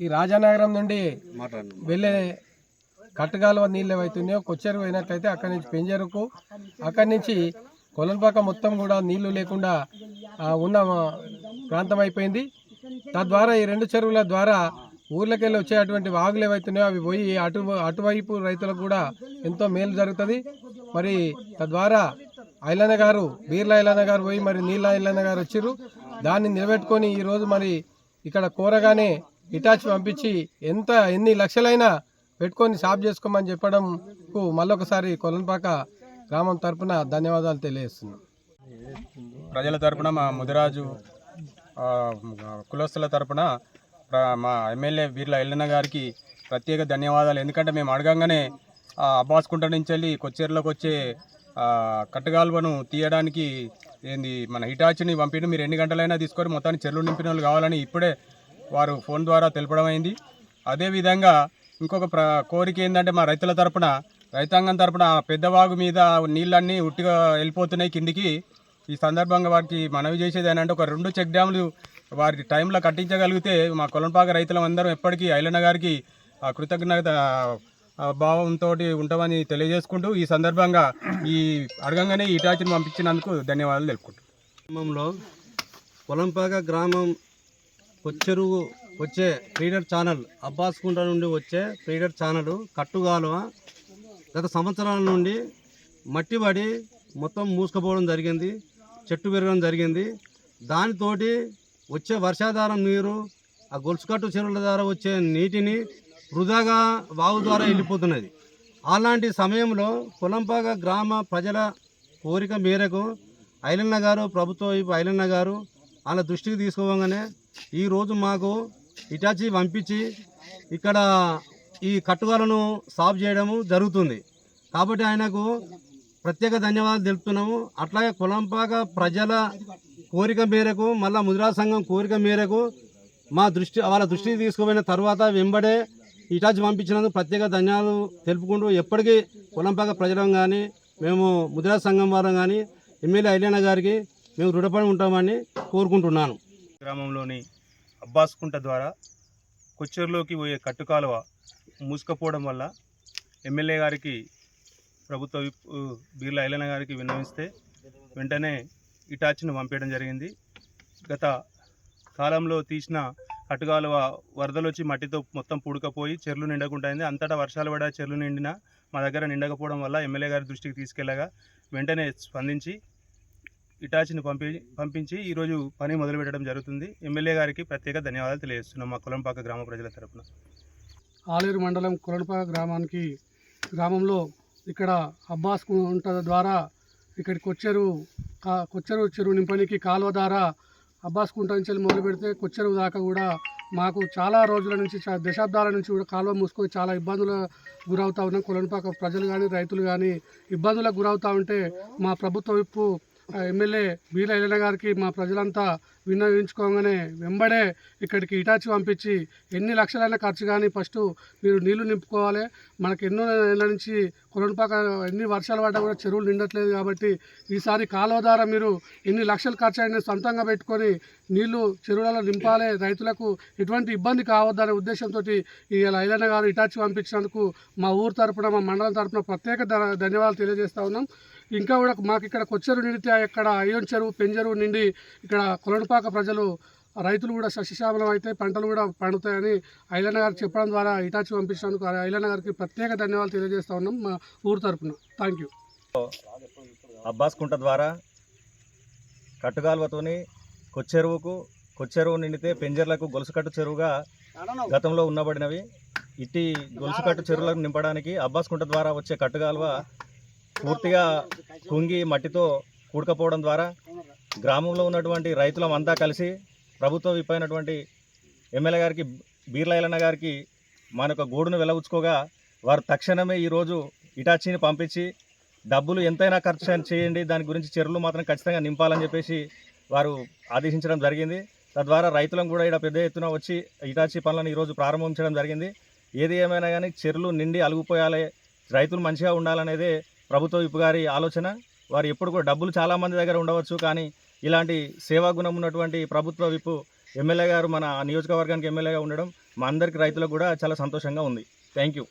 ఈ రాజానగరం నుండి వెళ్ళే కట్టగాలువ నీళ్ళు ఏవైతున్నాయో కొచ్చేరు పోయినట్లయితే అక్కడి నుంచి పెంజరుకు అక్కడి నుంచి కొలన్పాక మొత్తం కూడా నీళ్ళు లేకుండా ఉన్న ప్రాంతం అయిపోయింది. తద్వారా ఈ రెండు చెరువుల ద్వారా ఊర్లకెళ్ళి వచ్చేటువంటి వాగులు ఏవైతున్నాయో అవి పోయి అటు అటువైపు రైతులకు కూడా ఎంతో మేలు జరుగుతుంది. మరి తద్వారా ఐలన్న గారు బీర్ల ఐలన్న గారు పోయి మరి నీళ్ళ ఐలన్న గారు వచ్చారు దాన్ని నిలబెట్టుకొని ఈరోజు మరి ఇక్కడ కోరగానే ఇటాచి పంపించి ఎంత ఎన్ని లక్షలైనా పెట్టుకొని సాఫ్ చేసుకోమని చెప్పడంకు మళ్ళొకసారి కొలన్పాక గ్రామం తరపున ధన్యవాదాలు తెలియజేస్తున్నాం. ప్రజల తరపున మా ముదిరాజు కులస్తుల తరపున మా ఎమ్మెల్యే వీర్ల ఎల్లన్న గారికి ప్రత్యేక ధన్యవాదాలు. ఎందుకంటే మేము అడగంగానే అబ్బాస్కుంట నుంచి వెళ్ళి కొచ్చేరులోకి వచ్చే కట్టగాల్వను తీయడానికి ఏంది మన హిటాచిని పంపిణీ మీరు ఎన్ని గంటలైనా తీసుకొని మొత్తాన్ని చెరువులు నింపిన వాళ్ళు కావాలని ఇప్పుడే వారు ఫోన్ ద్వారా తెలపడం అయింది. అదేవిధంగా ఇంకొక ప్ర కోరిక ఏంటంటే మా రైతుల తరపున రైతాంగం తరపున పెద్దవాగు మీద నీళ్ళన్నీ ఉట్టిగా వెళ్ళిపోతున్నాయి కిందికి. ఈ సందర్భంగా వారికి మనవి చేసేది ఏంటంటే ఒక రెండు చెక్ డ్యాములు వారి టైంలో కట్టించగలిగితే మా కొలంపాక రైతులం అందరం ఎప్పటికీ ఐలన్న గారికి ఆ కృతజ్ఞత భావంతో ఉంటామని తెలియజేసుకుంటూ ఈ సందర్భంగా ఈ అడగంగానే ఈ ఇటాచిని పంపించినందుకు ధన్యవాదాలు తెలుపుకుంటాం గ్రామంలో పొలంపాక గ్రామం కొచ్చెరువు వచ్చే ఫీడర్ ఛానల్ అబ్బాస్కుంట నుండి వచ్చే ఫీడర్ ఛానల్ కట్టుగాలువ గత సంవత్సరాల నుండి మట్టిబడి మొత్తం మూసుకుపోవడం జరిగింది చెట్టు పెరగడం జరిగింది. దానితోటి వచ్చే వర్షాధారం నీరు ఆ గొలుసుకట్టు చెరువుల ద్వారా వచ్చే నీటిని వృధాగా వాగు ద్వారా వెళ్ళిపోతున్నది. అలాంటి సమయంలో పొలంపాక గ్రామ ప్రజల కోరిక మేరకు ఐలన్న గారు ప్రభుత్వ వైపు ఐలన్న గారు వాళ్ళ దృష్టికి తీసుకోగానే ఈరోజు మాకు ఇటాచి పంపించి ఇక్కడ ఈ కట్టుగాలను సాఫ్ చేయడము జరుగుతుంది. కాబట్టి ఆయనకు ప్రత్యేక ధన్యవాదాలు తెలుపుతున్నాము. అట్లాగే కులంపాక ప్రజల కోరిక మేరకు మళ్ళా ముద్రా సంఘం కోరిక మేరకు మా దృష్టి వాళ్ళ దృష్టికి తీసుకుపోయిన తర్వాత వెంబడే ఇటాచి పంపించినందుకు ప్రత్యేక ధన్యవాదాలు తెలుపుకుంటూ ఎప్పటికీ కులంపాక ప్రజలం కానీ మేము ముద్రా సంఘం వారం కానీ ఎమ్మెల్యే ఐలన్న గారికి మేము రుణపడి ఉంటామని కోరుకుంటున్నాను. గ్రామంలోని అబ్బాస్కుంట ద్వారా కొచ్చేరులోకి పోయే కట్టుకాలువ మూసుకపోవడం వల్ల ఎమ్మెల్యే గారికి ప్రభుత్వ బీర్లా బీర్ల ఐలన్న గారికి విన్నవిస్తే వెంటనే ఇటాచిని పంపించడం జరిగింది. గత కాలంలో తీసిన కట్టుకాలువ వరదలు వచ్చి మట్టితో మొత్తం పుడకపోయి చెర్లు నిండకుంటాయింది అంతటా వర్షాలు పడా చెర్లు నిండినా మా దగ్గర నిండకపోవడం వల్ల ఎమ్మెల్యే గారి దృష్టికి తీసుకెళ్ళగా వెంటనే స్పందించి ఇటాచిని పంపి పంపించి ఈరోజు పని మొదలుపెట్టడం జరుగుతుంది. ఎమ్మెల్యే గారికి ప్రత్యేక ధన్యవాదాలు తెలియజేస్తున్నాం మా కులంపాక గ్రామ ప్రజల తరపున. ఆలేరు మండలం కులంపాక గ్రామానికి గ్రామంలో ఇక్కడ అబ్బాస్ కుంట ద్వారా ఇక్కడి కొచ్చెరు కా- కొచ్చెరు చెరువు నింపనికి కాలువ ద్వారా అబ్బాస్ కుంట నుంచి మొదలు పెడితే కొచ్చెరువు దాకా కూడా మాకు చాలా రోజుల నుంచి దశాబ్దాల నుంచి కూడా కాలువ మూసుకొని చాలా ఇబ్బందులు గురవుతా ఉన్నాం కులంపాక ప్రజలు కానీ రైతులు కానీ ఇబ్బందులకు గురవుతూ ఉంటే మా ప్రభుత్వ విప్పు ఎమ్మెల్యే బీల ఎల్లన్న గారికి మా ప్రజలంతా వినియోగించుకోగానే వెంబడే ఇక్కడికి ఇటాచి పంపించి ఎన్ని లక్షలైనా ఖర్చు కానీ ఫస్ట్ మీరు నీళ్ళు నింపుకోవాలి. మనకి ఎన్నో నెలల నుంచి కొలనుపాక ఎన్ని వర్షాలు పడ్డా కూడా చెరువులు నిండట్లేదు కాబట్టి ఈసారి కాలువ ద్వారా మీరు ఎన్ని లక్షలు ఖర్చు అయినా సొంతంగా పెట్టుకొని నీళ్ళు చెరువులలో నింపాలి. రైతులకు ఎటువంటి ఇబ్బంది కావద్దనే ఉద్దేశంతో ఈ ఐలన్న గారు ఇటాచి పంపించినందుకు మా ఊరు తరపున మా మండలం తరపున ప్రత్యేక ధన్యవాదాలు తెలియజేస్తా ఉన్నాం. ఇంకా కూడా మాకు ఇక్కడ కొచ్చెరు నిండితే ఇక్కడ అయ్యం చెరువు పెంజరువు నిండి ఇక్కడ కొలనుపాక ప్రజలు రైతులు కూడా సస్యశ్యామలం అయితే పంటలు కూడా పండుతాయని ఐలన్న గారికి చెప్పడం ద్వారా ఇటాచి పంపించినందుకు ఐలన్న గారికి ప్రత్యేక ధన్యవాదాలు తెలియజేస్తా ఉన్నాం మా ఊరు తరఫున థ్యాంక్ యూ అబ్బాస్ కుంట ద్వారా కట్టుగాల్వతోని కొచ్చెరువుకు కొచ్చెరువు నిండితే పెంజర్లకు గొలుసుకట్టు చెరువుగా గతంలో ఉన్నబడినవి. ఇట్టి గొలుసుకట్టు చెరువులకు నింపడానికి అబ్బాస్ కుంట ద్వారా వచ్చే కట్టుగాల్వ పూర్తిగా కుంగి మట్టితో కూడకపోవడం ద్వారా గ్రామంలో ఉన్నటువంటి రైతులం అంతా కలిసి ప్రభుత్వ విప్పైనటువంటి ఎమ్మెల్యే గారికి బీర్లైలన్న గారికి మన యొక్క గూడును వెలవుచ్చుకోగా వారు తక్షణమే ఈరోజు ఇటాచీని పంపించి డబ్బులు ఎంతైనా ఖర్చు చేయండి దాని గురించి చెరువులు మాత్రం ఖచ్చితంగా నింపాలని చెప్పేసి వారు ఆదేశించడం జరిగింది. తద్వారా రైతులను కూడా ఇక్కడ పెద్ద ఎత్తున వచ్చి ఇటాచీ పనులను ఈరోజు ప్రారంభించడం జరిగింది. ఏది ఏమైనా కానీ చెరువులు నిండి అలుగుపోయాలి రైతులు మంచిగా ఉండాలనేదే ప్రభుత్వ విప్పు గారి ఆలోచన వారు ఎప్పుడు కూడా డబ్బులు చాలామంది దగ్గర ఉండవచ్చు కానీ ఇలాంటి సేవా గుణం ఉన్నటువంటి ప్రభుత్వ విప్పు ఎమ్మెల్యే గారు మన నియోజకవర్గానికి ఎమ్మెల్యేగా ఉండడం మా అందరికి రైతులకు కూడా చాలా సంతోషంగా ఉంది. Thank you.